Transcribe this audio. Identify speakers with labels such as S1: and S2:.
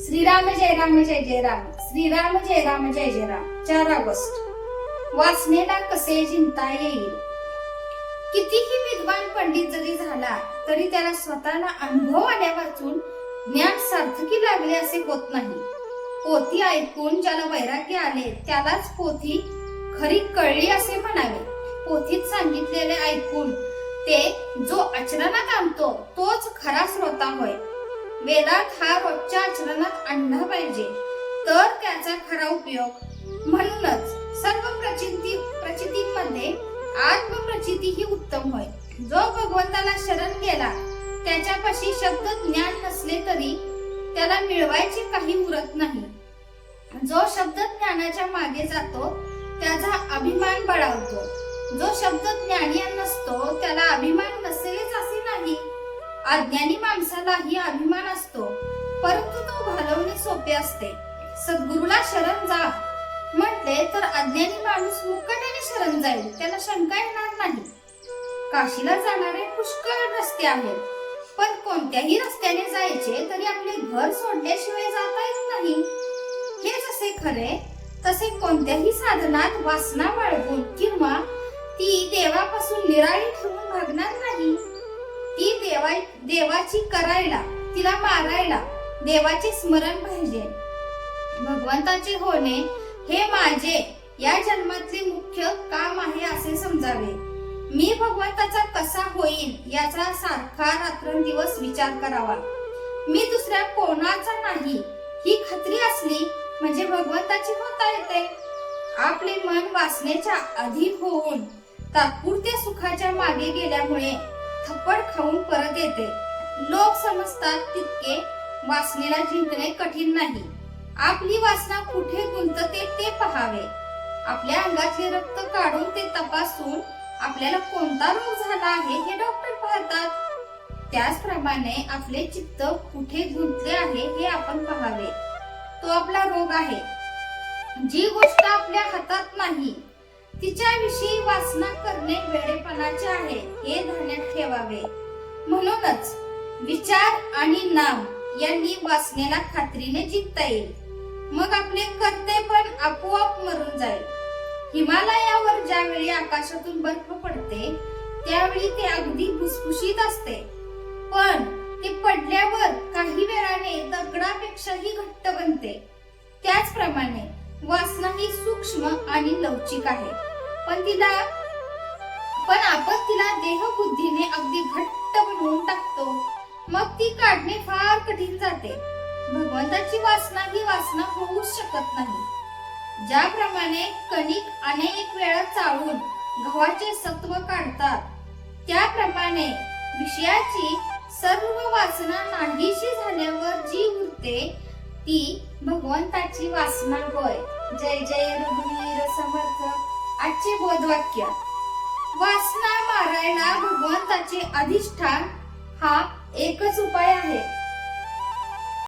S1: श्रीराम जय राम जय जय राम. श्रीराम जय राम जय जय राम. चार ऑगस्ट. वाचनेला कसे जिंकता येईल? कितीही विद्वान पंडित जरी झाला तरी त्याला स्वतःला अनुभव आल्या वाचून ज्ञान सार्थकी लागले असे होत नाही. पोथी ऐकून ज्याला वैराग्य आले त्यालाच पोथी खरी कळली असे म्हणावे. पोथीत सांगितलेले ऐकून ते जो आचरणात आणतो तोच खरा श्रोता होय. वेदात हा रोजच्या आचरणात आणला पाहिजे. तर त्याचा खरा उपयोग म्हणूनच सर्व प्रचिती प्रचितींमध्ये आत्मप्रचिती ही उत्तम होय. जो भगवंताला शरण गेला त्याच्यापाशी शब्द ज्ञान नसले तरी त्याला मिळवायचे काही उरत नाही. जो शब्द ज्ञानाच्या मागे जातो त्याचा अभिमान बळावतो जो शब्द ज्ञानी नसतो त्याला अभिमान नसेलच असे नाही. अज्ञानी माणसालाही अभिमान असतो परंतु तो घालवणे सोपे असते. सद्गुरूला शरण जा. म्हटले तर अज्ञानी माणूस मुकाट्याने शरण जाईल त्याला शंका येणार नाही. काशीला जाणारे पुष्कळ रस्ते आहेत पण कोणत्याही रस्त्याने जायचे तरी आपले घर सोडल्याशिवाय जाता येत नाही. हे जसे खरे तसे कोणत्याही साधनात वासना बाळगून किंवा ती देवापासून निराळी ठेवून भागणार नाही. देवाची करायला तिला मारायला देवाचे स्मरण पाहिजे. भगवंताचे होणे हे माझे या जन्मातले मुख्य काम आहे असे समजावे. मी भगवंताचा कसा होईल याचा सारखा रात्रंदिवस विचार करावा. मी दुसऱ्या कोणाचा नाही ही खात्री असली म्हणजे भगवंताची होता येते. आपले मन वासनेच्या अधीन होऊन तात्पुरत्या सुखाच्या मागे गेल्यामुळे थप्पड खाऊन परत येते. लोक समजतात तितके वासनेला जिंकणे कठीण नाही. आपली वासना कुठे गुंतते ते पहावे. आपल्या अंगाचे रक्त काढून ते तपासून आपल्याला कोणता रोग झाला आहे हे डॉक्टर पाहतात. त्याचप्रमाणे आपले चित्त कुठे गुंतले आहे हे आपण पाहावे. तो आपला रोग आहे. जी गोष्ट आपल्या हातात नाही तिच्याविषयी वासना करणे वेडेपणाचे आहे हे ध्यानात ठेवावे. म्हणूनच विचार आणि नाम यांनी वासनेला खात्रीने जिंकता येईल. मग आपले कर्ते पण आपोआप मरून जाईल. हिमालयावर ज्यावेळी आकाशातून बर्फ पडते त्यावेळी ते अगदी भुसभुशीत असते. पण ते पडल्यावर काही वेळाने दगडापेक्षाही घट्ट बनते. त्याचप्रमाणे वासना ही सूक्ष्म आणि लवचिक आहे. पण तिला पण आपण तिला देहबुद्धीने अगदी घट्ट बनवून टाकतो. मग ती काढणे फार कठीण जाते. भगवंताची वासना ही वासना होऊच शकत नाही. ज्याप्रमाणे कणिक अनेक वेळा चाळून गव्हाचे सत्व काढतात त्याप्रमाणे विषयाची सर्व वासना नाहीशी झाल्यावर जी उरते ती भगवंताची वासना होय. जय जय रघुवीर समर्थ. आजचे बोधवाक्य. वासना मारायला भगवंताचे अधिष्ठान हा एकच उपाय आहे.